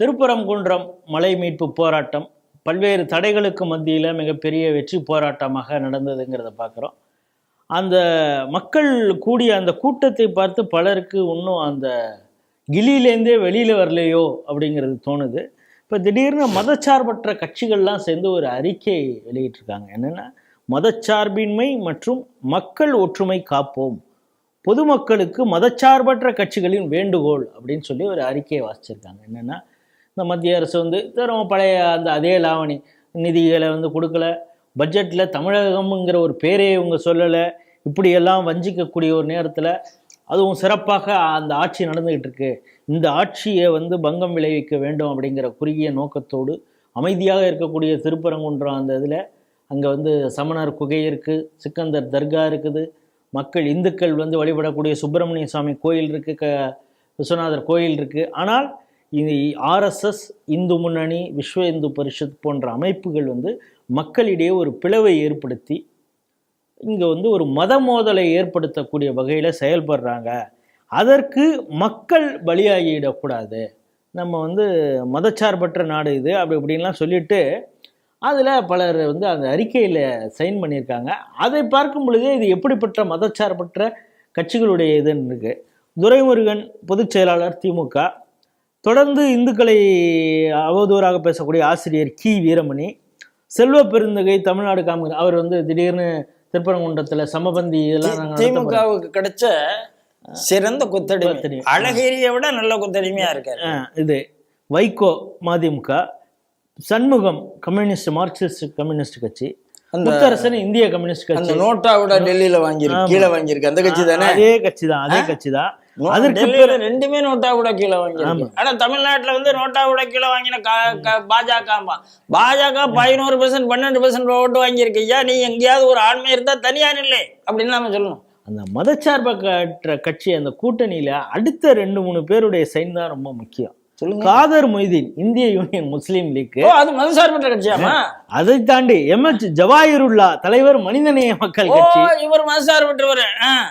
திருப்பரங்குன்றம் மலை மீட்பு போராட்டம் பல்வேறு தடைகளுக்கு மத்தியில் மிகப்பெரிய வெற்றி போராட்டமாக நடந்ததுங்கிறத பார்க்குறோம் அந்த மக்கள் கூடிய அந்த கூட்டத்தை பார்த்து பலருக்கு இன்னும் அந்த கிளியிலேருந்தே வெளியில் வரலையோ அப்படிங்கிறது தோணுது. இப்போ திடீர்னு மதச்சார்பற்ற கட்சிகள்லாம் சேர்ந்து ஒரு அறிக்கை வெளியிட்டிருக்காங்க. என்னென்னா மதச்சார்பின்மை மற்றும் மக்கள் ஒற்றுமை காப்போம். பொதுமக்களுக்கு மதச்சார்பற்ற கட்சிகளின் வேண்டுகோள் அப்படின்னு சொல்லி ஒரு அறிக்கையை வாசிச்சிருக்காங்க. என்னென்னா இந்த மத்திய அரசு வந்து திரும்ப பழைய அந்த அதே லாவணி நிதிகளை வந்து கொடுக்கல. பட்ஜெட்டில் தமிழகம்ங்கிற ஒரு பேரே இவங்க சொல்லலை. இப்படியெல்லாம் வஞ்சிக்கக்கூடிய ஒரு நேரத்தில் அதுவும் சிறப்பாக அந்த ஆட்சி நடந்துக்கிட்டு இருக்கு. இந்த ஆட்சியை வந்து பங்கம் விளைவிக்க வேண்டும் அப்படிங்கிற குறுகிய நோக்கத்தோடு அமைதியாக இருக்கக்கூடிய திருப்பரங்குன்றம் அந்த இதில் அங்கே வந்து சமணர் குகை இருக்குது சிக்கந்தர் தர்கா இருக்குது மக்கள் இந்துக்கள் வந்து வழிபடக்கூடிய சுப்பிரமணிய சுவாமி கோயில் இருக்குது க விஸ்வநாதர் கோயில் இருக்குது ஆனால் இது ஆர்எஸ்எஸ் இந்து முன்னணி விஸ்வ இந்து பரிஷத் போன்ற அமைப்புகள் வந்து மக்களிடையே ஒரு பிளவை ஏற்படுத்தி இங்கே வந்து ஒரு மத மோதலை ஏற்படுத்தக்கூடிய வகையில் செயல்படுறாங்க. அதற்கு மக்கள் பலியாகிடக்கூடாது. நம்ம வந்து மதச்சார்பற்ற நாடு இது அப்படி இப்படின்லாம் சொல்லிட்டு அதில் பலர் வந்து அந்த அறிக்கையில் சைன் பண்ணியிருக்காங்க. அதை பார்க்கும் பொழுதே இது எப்படிப்பட்ட மதச்சார்பற்ற கட்சிகளுடைய இதுன்னு இருக்குது துரைமுருகன் பொதுச் செயலாளர் திமுக தொடர்ந்து இந்துக்களை அவதூறாக பேசக்கூடிய ஆசிரியர் கி. வீரமணி செல்வ பெருந்தகை தமிழ்நாடு காங்கிரஸ் அவர் வந்து திடீர்னு திருப்பரங்குன்றத்தில் சமபந்தி இதெல்லாம். திமுகவுக்கு கிடைச்ச சிறந்த கொத்தடிமை. அழகிரியை விட நல்ல கொத்தடிமையா இருக்காரு. இது வைகோ மதிமுக சண்முகம் கம்யூனிஸ்ட் மார்க்சிஸ்ட் கம்யூனிஸ்ட் கட்சி முத்தரசன் இந்திய கம்யூனிஸ்ட் கட்சி. நோட்டா விட டெல்லியில வாங்கியிருக்கு கீழே வாங்கியிருக்கு. அந்த கட்சி தானே? அதே கட்சி தான் அதே கட்சி தான். அதற்கு ரெண்டுமே நோட்டா விட கீழே வாங்கியிருக்கு. ஆனா தமிழ்நாட்டுல வந்து நோட்டா விட கீழே வாங்கின பாஜக. பாஜக பதினோரு பெர்சன்ட் பன்னெண்டு பெர்சன்ட் ஓட்டு வாங்கியிருக்கு. ஐயா நீ எங்கேயாவது ஒரு ஆண்மை இருந்தா தனியா இல்லை அப்படின்னு நாம சொல்லணும். அந்த மதச்சார்பற்ற கட்சி அந்த கூட்டணியில அடுத்த ரெண்டு மூணு பேருடைய சைன் தான் ரொம்ப முக்கியம். காதர் மொய்தீன் இந்திய யூனியன் முஸ்லீம் லீக் அது மதசார்பற்ற கட்சியாமா? அதை தாண்டி எம் எச் ஜவாஹிருல்லா தலைவர் மனிதநேய மக்கள் கட்சி. இவர் மதசார்பற்றவர்.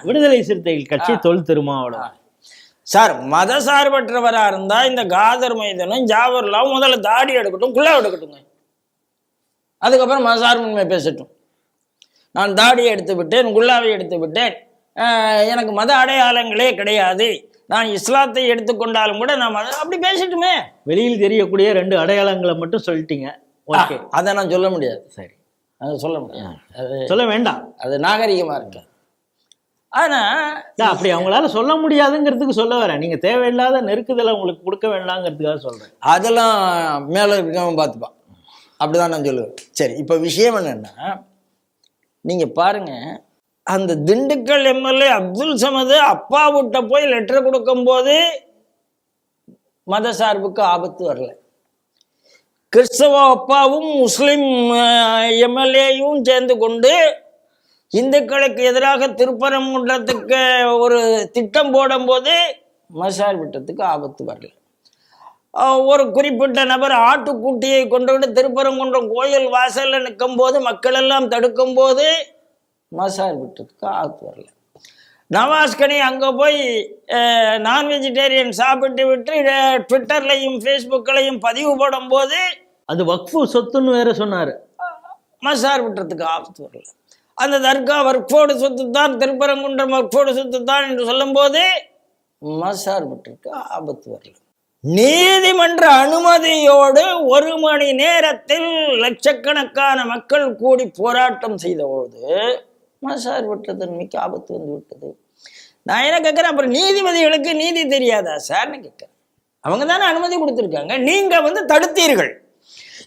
விடுதலை சிறுத்தைகள் கட்சி தொல் திருமாவளவன் சார் மதசார்பற்றவரா இருந்தா இந்த காதர் மைதனும் ஜாவர்லாவும் முதல்ல தாடி எடுக்கட்டும் குள்ளா எடுக்கட்டுங்க. அதுக்கப்புறம் மதசார்பின்மை பேசட்டும். நான் தாடியை எடுத்து விட்டேன் குல்லாவை எடுத்து விட்டேன் எனக்கு மத அடையாளங்களே கிடையாது. நான் இஸ்லாத்தை எடுத்துக்கொண்டாலும் கூட நான் மத அப்படி பேசட்டுமே. வெளியில் தெரியக்கூடிய ரெண்டு அடையாளங்களை மட்டும் சொல்லிட்டீங்க. ஓகே. அதை நான் சொல்ல முடியாது. சரி. அதை சொல்ல முடியாது. அது சொல்ல வேண்டாம். அது நாகரிகமா இருக்கு. ஆனா இல்ல, அப்படி அவங்களால சொல்ல முடியாதுங்கிறதுக்கு சொல்ல வரேன். நீங்க தேவையில்லாத நெருக்குதலை உங்களுக்கு கொடுக்க வேண்டாங்கிறதுக்காக சொல்றேன். அதெல்லாம் மேலே இருக்கவன் பார்த்துப்பான். அப்படிதான் நான் சொல்லுவேன். சரி இப்போ விஷயம் என்னன்னா நீங்க பாருங்க. அந்த திண்டுக்கல் எம்எல்ஏ அப்துல் சமது அப்பா விட்ட போய் லெட்டர் கொடுக்கும்போது மத சார்புக்கு ஆபத்து வரல. கிறிஸ்தவ அப்பாவும் முஸ்லிம் எம்எல்ஏயும் சேர்ந்து கொண்டு இந்துக்களுக்கு எதிராக திருப்பரங்குன்றத்துக்கு ஒரு திட்டம் போடும்போது மசார் விட்டத்துக்கு ஆபத்து வரல. ஒரு குறிப்பிட்ட நபர் ஆட்டுக்குட்டியை கொண்டு வந்து திருப்பரங்குன்றம் கோயில் வாசலில் நிற்கும் போது மக்கள் எல்லாம் தடுக்கும் போது மசார் விட்டதுக்கு ஆபத்து வரல. நவாஸ்கனி அங்கே போய் நான் வெஜிடேரியன் சாப்பிட்டு விட்டு ட்விட்டர்லையும் ஃபேஸ்புக்லையும் பதிவு போடும்போது அது வக்ஃபு சொத்துன்னு வேற சொன்னாரு. மசார் விட்டுறதுக்கு ஆபத்து வரல. அந்த தர்கா வர்க்ஃபோர்டு சொத்து தான் திருப்பரங்குன்றம் வர்க்ஃபோர்டு சொத்து தான் என்று சொல்லும்போது மசார் விட்டுறதுக்கு ஆபத்து வரல. நீதிமன்ற அனுமதியோடு ஒரு மணி நேரத்தில் லட்சக்கணக்கான மக்கள் கூடி போராட்டம் செய்தபோது மசார் விட்டதன்மைக்கு ஆபத்து வந்து விட்டது. நான் என்ன கேட்குறேன்? அப்புறம் நீதிபதிகளுக்கு நீதி தெரியாதா? சார்னு கேட்குறேன். அவங்க தானே அனுமதி கொடுத்துருக்காங்க. நீங்கள் வந்து தடுத்தீர்கள்.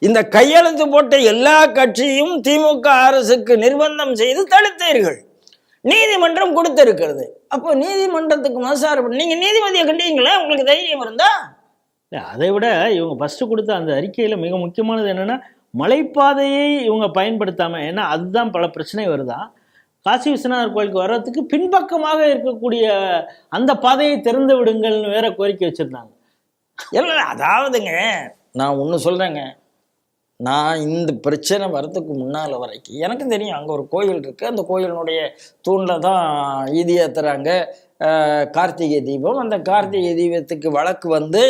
இந்த கையெழுத்து போட்ட எல்லா கட்சியும் திமுக அரசுக்கு நிர்பந்தம் செய்து தடுத்தீர்கள். நீதிமன்றம் கொடுத்திருக்கிறது. அப்போ நீதிமன்றத்துக்கு மசார் நீங்கள் நீதிபதியை கண்டீங்களா? உங்களுக்கு தைரியம் இருந்தா? அதை விட இவங்க ஃபஸ்ட்டு கொடுத்த அந்த அறிக்கையில் மிக முக்கியமானது என்னென்னா மலைப்பாதையை இவங்க பயன்படுத்தாமல் ஏன்னா அதுதான் பல பிரச்சனை வருதான் காசி விஸ்வநாதர் கோயிலுக்கு வர்றதுக்கு பின்பக்கமாக இருக்கக்கூடிய அந்த பாதையை திறந்து விடுங்கள்னு வேற கோரிக்கை வச்சுருந்தாங்க. இல்லை அதாவதுங்க நான் ஒன்று சொல்கிறேங்க நான் இந்த பிரச்சனை வரத்துக்கு முன்னால் வரைக்கும் எனக்கு தெரியும் அங்கே ஒரு கோயில் இருக்குது அந்த கோயிலினுடைய தூணில் தான் ஈதி ஏற்றுறாங்க கார்த்திகை தீபம். அந்த கார்த்திகை தீபத்துக்கு வழக்கு வந்து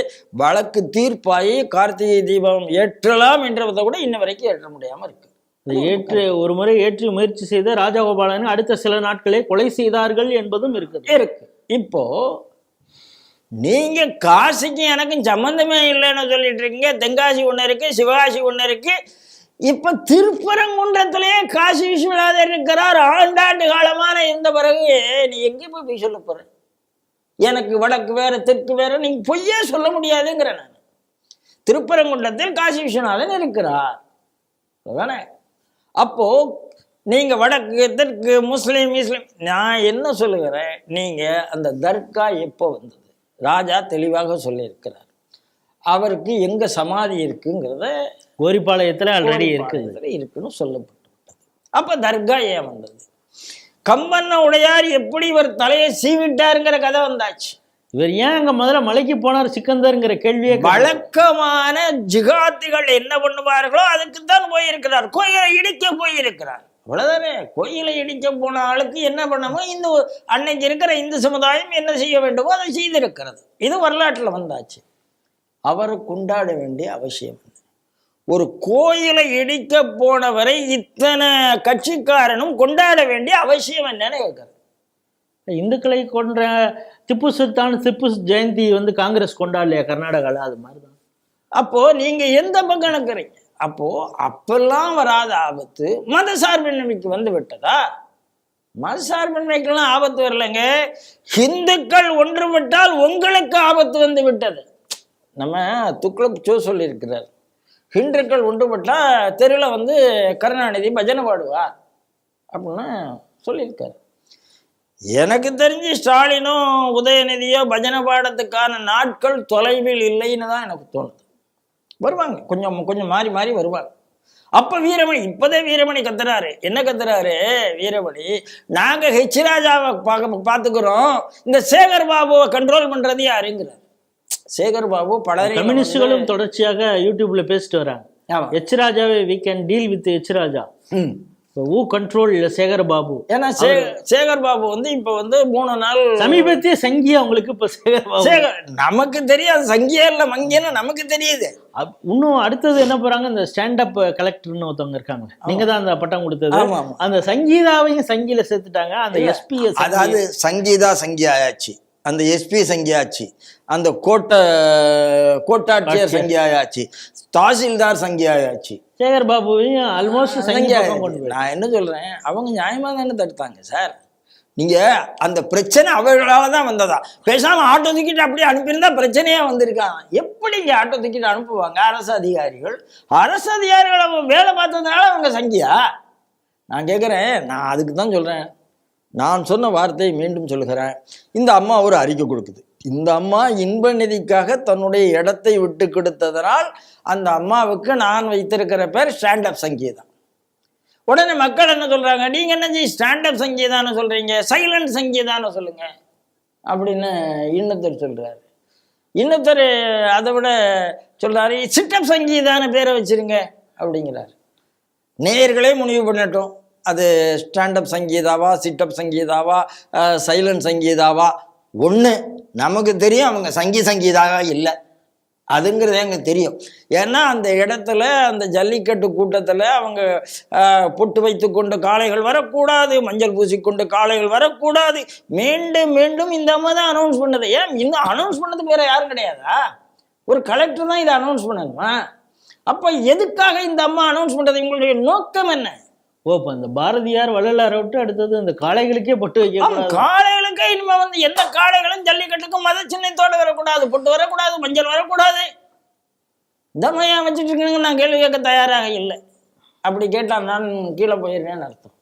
வழக்கு தீர்ப்பாகி கார்த்திகை தீபம் ஏற்றலாம் என்றதை கூட இன்ன வரைக்கும் ஏற்ற முடியாமல் இருக்கு. ஏற்று ஒரு முறை ஏற்றி முயற்சி செய்த ராஜகோபாலனை அடுத்த சில நாட்களே கொலை செய்தார்கள் என்பதும் இருக்குது. இருக்கு. இப்போ நீங்க காசிக்கு எனக்கும் சம்மந்தமே இல்லைன்னு சொல்லிட்டு இருக்கீங்க. தென்காசி ஒன்று இருக்கு சிவகாசி ஒன்று இருக்கு. இப்ப திருப்பரங்குன்றத்திலேயே காசி விஸ்வநாதர் இருக்கிறார். ஆண்டாண்டு காலமான இருந்த பிறகு நீ எங்கே போய் போய் சொல்ல போற? எனக்கு வடக்கு வேற தெற்கு வேற நீங்க பொய்யே சொல்ல முடியாதுங்கிற நான். திருப்பரங்குன்றத்தில் காசி விஸ்வநாதன் இருக்கிறார். அதானே? அப்போ நீங்க வடக்கு தெற்கு முஸ்லீம் முஸ்லீம் நான் என்ன சொல்லுகிறேன்? நீங்க அந்த தர்கா எப்போ வந்தது? ராஜா தெளிவாக சொல்லியிருக்கிறார். அவருக்கு எங்க சமாதி இருக்குங்கிறத கோரிப்பாளையத்துல ஆல்ரெடி இருக்குது. இருக்குன்னு சொல்லப்பட்டு விட்டது அப்ப தர்கா ஏன் வந்தது? கம்பண்ண உடையார் எப்படி இவர் தலையை சீவிட்டாருங்கிற கதை வந்தாச்சு. இவர் ஏன் அங்க முதல்ல மலைக்கு போனார் சிக்கந்தருங்கிற கேள்வியை வழக்கமான ஜிகாத்திகள் என்ன பண்ணுவார்களோ அதுக்கு தான் போயிருக்கிறார். கோயிலை இடிக்க போயிருக்கிறார். அவ்வளவுதானே? கோயிலை இடிக்க போன ஆளுக்கு என்ன பண்ணமோ இந்த அன்னைக்கு இருக்கிற இந்து சமுதாயம் என்ன செய்ய வேண்டுமோ அதை செய்திருக்கிறது. இது வரலாற்றில் வந்தாச்சு. அவரை கொண்டாட வேண்டிய அவசியம் ஒரு கோயிலை இடிக்க போனவரை இத்தனை கட்சிக்காரனும் கொண்டாட வேண்டிய அவசியம் என்னன்னு கேட்கறது. இந்துக்களை கொன்ற திப்பு சுல்தான் திப்பு ஜெயந்தி வந்து காங்கிரஸ் கொண்டாடலையா கர்நாடகாவில் அது மாதிரி தான் அப்போது நீங்கள் எந்த பக்கம் நினைக்கிறீங்க அப்போது அப்பெல்லாம் வராத ஆபத்து மத சார்பின்மைக்கு வந்து விட்டதா? மத சார்பின்மைக்கெல்லாம் ஆபத்து வரலைங்க. ஹிந்துக்கள் ஒன்றுபட்டால் உங்களுக்கு ஆபத்து வந்து விட்டது. நம்ம துக்ளக் சோ சொல்லியிருக்கிறார். ஹிந்துக்கள் ஒன்றுபட்டால் தெருவில் வந்து கருணாநிதி பஜனை பாடுவார் அப்படின்னு சொல்லியிருக்காரு. எனக்கு தெரிஞ்சு ஸ்டாலினும் உதயநிதியோ பஜனை பாடத்துக்கான நாட்கள் தொலைவில் இல்லைன்னு தான் எனக்கு தோணுது. வருவாங்க. கொஞ்சம் கொஞ்சம் மாறி மாறி வருவாங்க. அப்ப வீரமணி இப்பதே வீரமணி கத்துறாரு. என்ன கத்துறாரு? வீரமணி நாங்க ஹெச் ராஜாவை பார்க்க பார்த்துக்கிறோம். இந்த சேகர் பாபுவை கண்ட்ரோல் பண்றது யாருங்கிறார். சேகர் பாபு பலரையும் கம்யூனிஸ்டுகளும் தொடர்ச்சியாக யூடியூப்ல பேசிட்டு வராங்க. எச் ராஜாவே we can deal with H Raja. Who control Sekar Babu ஏன்னா சேகர் பாபு வந்து இப்ப வந்து மூணு நாள் சமீபத்திய சங்கியா உங்களுக்கு இப்ப சேகர் பாபு சேகர் நமக்கு தெரியாது. சங்கியா இல்ல மங்கியன்னு நமக்கு தெரியுது. இன்னும் அடுத்தது என்ன போறாங்க? இந்த ஸ்டாண்ட் அப் கலெக்டர்னு ஒருத்தவங்க இருக்காங்க. நீங்க தான் அந்த பட்டம் கொடுத்தது. அந்த சங்கீதாவையும் சங்கில சேர்த்துட்டாங்க. அந்த எஸ்பிஎஸ் அதாவது சங்கீதா சங்கியாயாச்சு அந்த எஸ்பி சங்கியாச்சு அந்த கோட்டை கோட்டாட்சியர் சங்கியாயாச்சு தாசில்தார் சங்கியாயாச்சு. சேகர் பாபுவையும் ஆல்மோஸ்ட் சங்கி சங்கியா- பக்கம் கொண்டு போய் நான் என்ன சொல்றேன் அவங்க நியாயமா தானே தடுத்தாங்க சார். நீங்க அந்த பிரச்சனை அவர்களால தான் வந்ததா? பேசாம ஆட்டோ தூக்கிட்டு அப்படியே அனுப்பியிருந்தா பிரச்சனையா வந்திருக்கான். எப்படி இங்க ஆட்டோ தூக்கிட்டு அனுப்புவாங்க? அரசு அதிகாரிகள். அரசு அதிகாரிகள் அவங்க வேலை பார்த்ததுனால அவங்க சங்கியா? நான் கேட்குறேன் நான் அதுக்கு தான் சொல்றேன். நான் சொன்ன வார்த்தையை மீண்டும் சொல்கிறேன் இந்த அம்மா ஒரு அறிக்கை கொடுக்குது. இந்த அம்மா இன்ப நிதிக்காக தன்னுடைய இடத்தை விட்டு கொடுத்ததனால் அந்த அம்மாவுக்கு நான் வைத்திருக்கிற பேர் ஸ்டாண்ட் அப் சங்கீதம். உடனே மக்கள் என்ன சொல்றாங்க? நீங்க என்ன ஜி ஸ்டாண்ட் அப் சங்கீதான்னு சொல்றீங்க? சைலண்ட் சங்கீதான்னு சொல்லுங்க. அப்படின்னு இன்னொருத்தர் சொல்றாரு. இன்னொருத்தர் அதை விட சொல்றாரு சிட்டப் சங்கீதான பேரை வச்சிருங்க. அப்படிங்கிறாரு. நேயர்களே முடிவு பண்ணட்டும். அது ஸ்டாண்டப் சங்கீதாவா சிட்டப் சங்கீதாவா சைலண்ட் சங்கீதாவா? ஒன்று நமக்கு தெரியும் அவங்க சங்கி சங்கீதாக இல்லை. அதுங்கிறது எங்களுக்கு தெரியும். ஏன்னா அந்த இடத்துல அந்த ஜல்லிக்கட்டு கூட்டத்தில் அவங்க பொட்டு வைத்து கொண்டு காளைகள் வரக்கூடாது மஞ்சள் பூசிக்கொண்டு காளைகள் வரக்கூடாது. மீண்டும் மீண்டும் இந்த அம்மா தான் அனௌன்ஸ் பண்ணது. ஏன் இன்னும் அனௌன்ஸ் பண்ணது வேற யாரும் கிடையாதா? ஒரு கலெக்டர் தான் இதை அனௌன்ஸ் பண்ணணுமா? அப்போ எதுக்காக இந்த அம்மா அனௌன்ஸ் பண்ணுறது இவங்களுடைய நோக்கம் என்ன? ஓ இப்ப அந்த பாரதியார் வள்ளலாரை விட்டு அடுத்தது இந்த காளைகளுக்கே பொட்டு வைக்க காளைகளுக்கு இனிமே வந்து எந்த காளைகளும் ஜல்லிக்கட்டுக்கும் மத சின்னத்தோட வரக்கூடாது பொட்டு வரக்கூடாது மஞ்சள் வரக்கூடாது. இந்த மையா வச்சுட்டு இருக்கீங்க நான் கேள்வி கேட்க தயாராக இல்லை. அப்படி கேட்டால் நான் கீழே போயிருக்கேன்னு அர்த்தம்.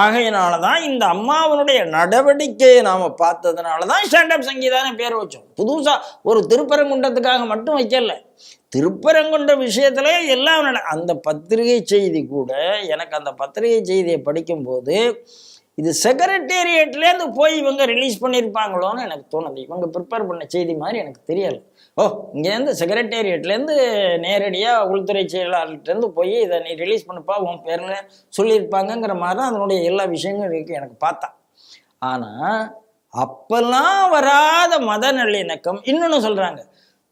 ஆகையினால தான் இந்த அம்மாவனுடைய நடவடிக்கையை நாம பார்த்ததுனால தான் ஸ்டாண்டப் சங்கீதான பேர் வச்சோம். புதுசா ஒரு திருப்பரங்குன்றத்துக்காக மட்டும் வைக்கல. திருப்பரங்குன்ற விஷயத்துல எல்லாம் நட அந்த பத்திரிகை செய்தி கூட எனக்கு அந்த பத்திரிகை செய்தியை படிக்கும்போது இது செக்ரட்டேரியட்லேருந்து போய் இவங்க ரிலீஸ் பண்ணியிருப்பாங்களோன்னு எனக்கு தோணுது. இவங்க ப்ரிப்பேர் பண்ண செய்தி மாதிரி எனக்கு தெரியல. ஓ இங்கேருந்து செக்ரட்டேரியட்லேருந்து நேரடியாக உள்துறை செயலாளர்கிட்டேருந்து போய் இதை நீ ரிலீஸ் பண்ணுப்பா உன் பேரில் சொல்லியிருப்பாங்கங்கிற மாதிரி தான் அதனுடைய எல்லா விஷயங்களும் இருக்குது எனக்கு பார்த்தா. ஆனால் அப்பெல்லாம் வராத மத நல்லிணக்கம் இன்னொன்னு சொல்கிறாங்க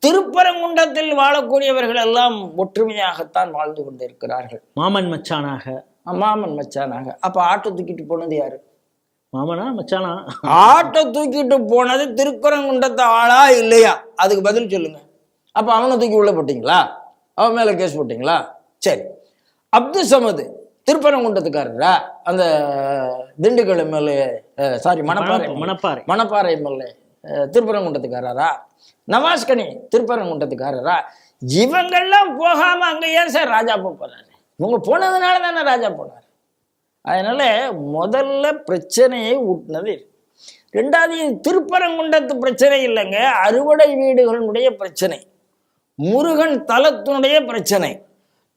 திருப்பரங்குன்றத்தில் வாழக்கூடியவர்கள் எல்லாம் ஒற்றுமையாகத்தான் வாழ்ந்து கொண்டிருக்கிறார்கள். மாமன் மச்சானாக. மாமன் மச்சானாங்க அப்ப ஆட்டோ தூக்கிட்டு போனது யாரு? மாமனா மச்சானா? ஆட்டோ தூக்கிட்டு போனது திருப்பரங்குன்றத்து ஆளா இல்லையா? அதுக்கு பதில் சொல்லுங்க. அப்ப அவனை தூக்கி உள்ள போட்டீங்களா? அவன் மேல கேஸ் போட்டீங்களா? சரி. அப்துல் சமது திருப்பரங்குன்றத்துக்காரரா? அந்த Dindigul MLA sorry Manapparai. Manapparai. Manapparai MLA. திருப்பரங்குன்றத்துக்காரரா? Navaskani திருப்பரங்குன்றத்துக்காரரா? இவங்கெல்லாம் போகாம அங்க ஏன் சார் ராஜா போக போறாரு? இவங்க போனதுனால தானே ராஜா போனார். அதனால முதல்ல பிரச்சனையை ஊட்டினது ரெண்டாவது திருப்பரங்குன்றத்து பிரச்சனை இல்லைங்க. அறுவடை வீடுகளுடைய பிரச்சனை. முருகன் தலத்தினுடைய பிரச்சனை.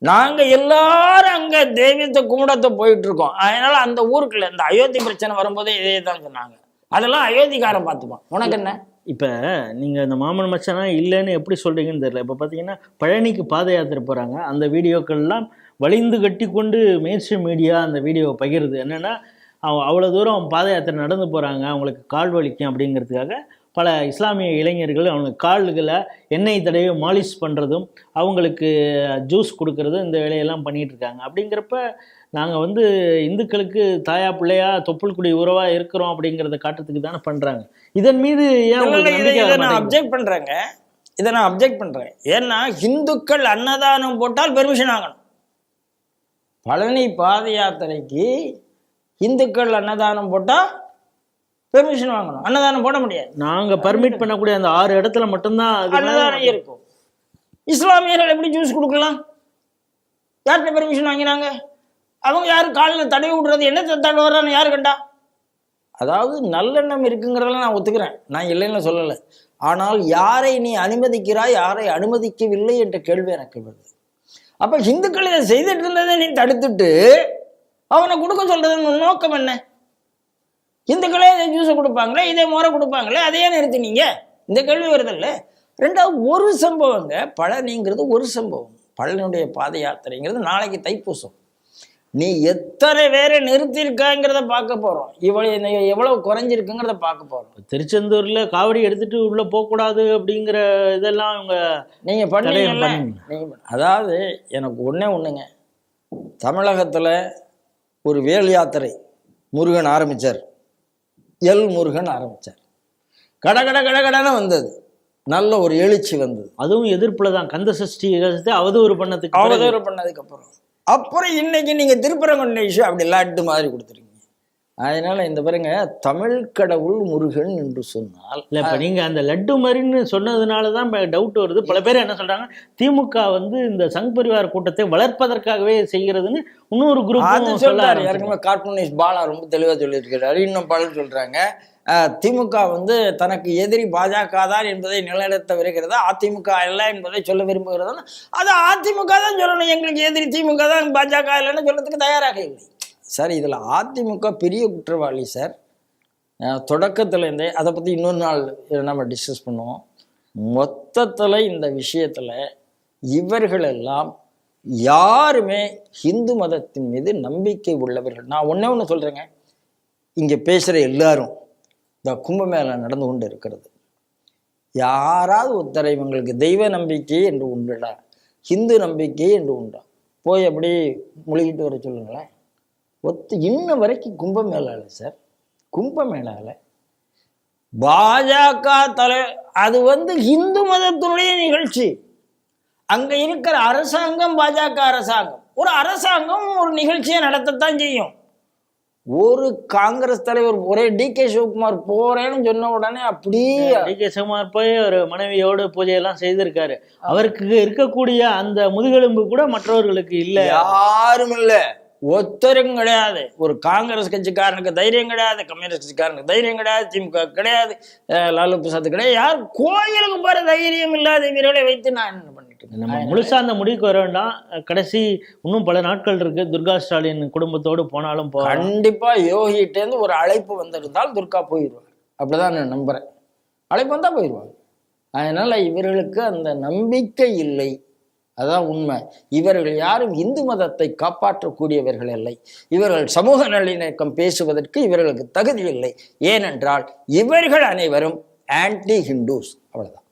நாங்க எல்லாரும் அங்க தெய்வத்தை கும்பிடத்தை போயிட்டு இருக்கோம். அதனால அந்த ஊருக்குள்ள இந்த அயோத்தி பிரச்சனை வரும்போதே இதே தான் சொன்னாங்க. அதெல்லாம் அயோத்திக்காரன் பார்த்துப்பான் உனக்கு என்ன? இப்போ நீங்கள் இந்த மாமன் மச்சனா இல்லைன்னு எப்படி சொல்கிறீங்கன்னு தெரியல. இப்போ பார்த்தீங்கன்னா பழனிக்கு பாத யாத்திரை போகிறாங்க அந்த வீடியோக்கள்லாம் வலிந்து கட்டி கொண்டு மெயின் மீடியா அந்த வீடியோவை பகிர்றது என்னென்னா அவன் அவ்வளோ தூரம் பாத யாத்திரை நடந்து போகிறாங்க அவங்களுக்கு கால் வலிக்கும் அப்படிங்கிறதுக்காக பல இஸ்லாமிய இளைஞர்கள் அவங்களுக்கு கால்களை எண்ணெய் தடவை மாலிஷ் பண்ணுறதும் அவங்களுக்கு ஜூஸ் கொடுக்கறதும் இந்த வேலையெல்லாம் பண்ணிகிட்டு இருக்காங்க. அப்படிங்கிறப்ப நாங்கள் வந்து இந்துக்களுக்கு தாயா பிள்ளையா தொப்புள் குடி உறவா இருக்கிறோம் அப்படிங்கிறத காட்டுறதுக்கு தானே பண்ணுறாங்க இதன் மீது ஏன் நான்? அப்ஜெக்ட் பண்றேங்க. இதை நான் அப்ஜெக்ட் பண்றேன். ஏன்னா இந்துக்கள் அன்னதானம் போட்டால் பெர்மிஷன் ஆகணும். பழனி பாத யாத்திரைக்கு இந்துக்கள் அன்னதானம் போட்டா பெர்மிஷன் வாங்கணும். அன்னதானம் போட முடியாது. நாங்க பர்மிட் பண்ணக்கூடிய அந்த ஆறு இடத்துல மட்டும்தான் அது அன்னதானம் இருக்கும். இஸ்லாமியர்கள் எப்படி ஜூஸ் கொடுக்கலாம்? யார்கிட்ட பெர்மிஷன் வாங்கினாங்க? அவங்க யாரும் காலில் தடவி விடுறது? என்ன தடவுறான்னு யார் கண்டா? அதாவது நல்லெண்ணம் இருக்குங்கிறதெல்லாம் நான் ஒத்துக்கிறேன். நான் இல்லைன்னு சொல்லலை. ஆனால் யாரை நீ அனுமதிக்கிறாய் யாரை அனுமதிக்கவில்லை என்ற கேள்வி எனக்கு வருது. அப்போ இந்துக்கள் இதை செய்துட்டு இருந்ததை நீ தடுத்துட்டு அவனை கொடுக்க சொல்றது நோக்கம் என்ன? இந்துக்களே இதை ஜூஸை கொடுப்பாங்களே இதே முறை கொடுப்பாங்களே அதையே நிறுத்தினீங்க. இந்த கேள்வி வருதில்ல. ரெண்டாவது ஒரு சம்பவங்க பழனிங்கிறது ஒரு சம்பவம். பழனியுடைய பாத யாத்திரைங்கிறது நாளைக்கு தைப்பூசம். நீ எத்தனை பேரை நிறுத்தியிருக்காங்கிறத பார்க்க போறோம். இவ்வளவு எவ்வளவு குறைஞ்சிருக்குங்கிறத பார்க்க போறோம். திருச்செந்தூர்ல காவடி எடுத்துட்டு உள்ள போக கூடாது அப்படிங்கிற இதெல்லாம் அவங்க நீங்க பண்ணீங்கல்ல. அதாவது எனக்கு ஒண்ணே ஒண்ணுங்க. தமிழகத்துல ஒரு வேல் யாத்திரை முருகன் ஆரம்பிச்சார். எல் முருகன் ஆரம்பிச்சார். கட கட கட கடன்னு வந்தது. நல்ல ஒரு எழுச்சி வந்தது. அதுவும் எதிர்ப்புல தான் கந்த சஷ்டி அவதூறு பண்ணதுக்கு. அவதூறு பண்ணதுக்கு அப்புறம் இன்னைக்கு நீங்க திருப்பரங்குன்ற இஷ்யூ அப்படி லட்டு மாதிரி கொடுத்துருக்கீங்க. அதனால இந்த பாருங்க தமிழ் கடவுள் முருகன் என்று சொன்னால் இல்ல இப்ப நீங்க அந்த லட்டு மாதிரின்னு சொன்னதுனால தான் டவுட் வருது. பல பேர் என்ன சொல்றாங்க திமுக வந்து இந்த சங் பரிவார கூட்டத்தை வளர்ப்பதற்காகவே செய்கிறதுன்னு இன்னொரு குரூப் சொல்றாரு. ஏற்கனவே கார்ட்டூனிஸ்ட் பாலா ரொம்ப தெளிவா சொல்லியிருக்கிறாரு. இன்னும் பலர் சொல்றாங்க திமுக வந்து தனக்கு எதிரி பாஜக தான் என்பதை நிலைநிறுத்த வருகிறதா அதிமுக இல்லை என்பதை சொல்ல விரும்புகிறதா அது அதிமுக தான் சொல்லணும். எங்களுக்கு எதிரி திமுக தான் பாஜக இல்லைன்னு சொல்றதுக்கு தயாராக இல்லை. சார் இதுல அதிமுக பெரிய குற்றவாளி சார். தொடக்கத்துலேருந்தே அதை பத்தி இன்னொரு நாள் நம்ம டிஸ்கஸ் பண்ணுவோம். மொத்தத்தில் இந்த விஷயத்தில் இவர்களெல்லாம் யாருமே இந்து மதத்தின் மீது நம்பிக்கை உள்ளவர்கள். நான் ஒன்றே ஒன்று சொல்கிறேங்க இங்கே பேசுகிற எல்லாரும். இந்த கும்பமேளா நடந்து கொண்டு இருக்கிறது. யாராவது ஒருத்தர் இவங்களுக்கு தெய்வ நம்பிக்கை என்று உண்டுடா ஹிந்து நம்பிக்கை என்று உண்டா போய் அப்படி முழுகிட்டு வர சொல்லுங்களேன். ஒத்து இன்ன வரைக்கும் கும்பமேளால சார். கும்பமேளால பாஜக தலை அது வந்து இந்து மதத்தினுடைய நிகழ்ச்சி. அங்க இருக்கிற அரசாங்கம் பாஜக அரசாங்கம். ஒரு அரசாங்கம் ஒரு நிகழ்ச்சியை நடத்தத்தான் செய்யும். ஒரு காங்கிரஸ் தலைவர் ஒரே டி கே சிவகுமார் போறேன்னு சொன்ன உடனே அப்படியே டி கே சிவகுமார் போய் ஒரு மனைவியோடு பூஜையெல்லாம் செய்திருக்காரு. அவருக்கு இருக்கக்கூடிய அந்த முதுகெலும்பு கூட மற்றவர்களுக்கு இல்ல. யாரும் இல்ல. ஒருத்தரும் கிடையாது. ஒரு காங்கிரஸ் கட்சிக்காரனுக்கு தைரியம் கிடையாது கம்யூனிஸ்ட் கட்சிக்காரனுக்கு தைரியம் கிடையாது திமுக கிடையாது லாலு பிரசாத் கிடையாது. யார் கோயிலுக்கு போற தைரியம் இல்லாத வீரர்களை வைத்து நான் என்ன இருக்கேன்? நம்ம முழுசா அந்த முடிவுக்கு வர வேண்டாம் கடைசி இன்னும் பல நாட்கள் இருக்கு. துர்கா ஸ்டாலின் குடும்பத்தோடு போனாலும் போகலாம். கண்டிப்பா யோகிட்ட இருந்து ஒரு அழைப்பு வந்திருந்தால் துர்கா போயிடுவார் அப்படிதான் நான் நம்புறேன். அழைப்பு வந்தா போயிடுவாங்க அதனால இவர்களுக்கு அந்த நம்பிக்கை இல்லை. அதான் உண்மை. இவர்கள் யாரும் இந்து மதத்தை காப்பாற்றக்கூடியவர்கள் இல்லை. இவர்கள் சமூக நல்லிணக்கம் பேசுவதற்கு இவர்களுக்கு தகுதி இல்லை. ஏனென்றால் இவர்கள் அனைவரும் ஆன்டி ஹிந்துஸ் அவ்வளவுதான்.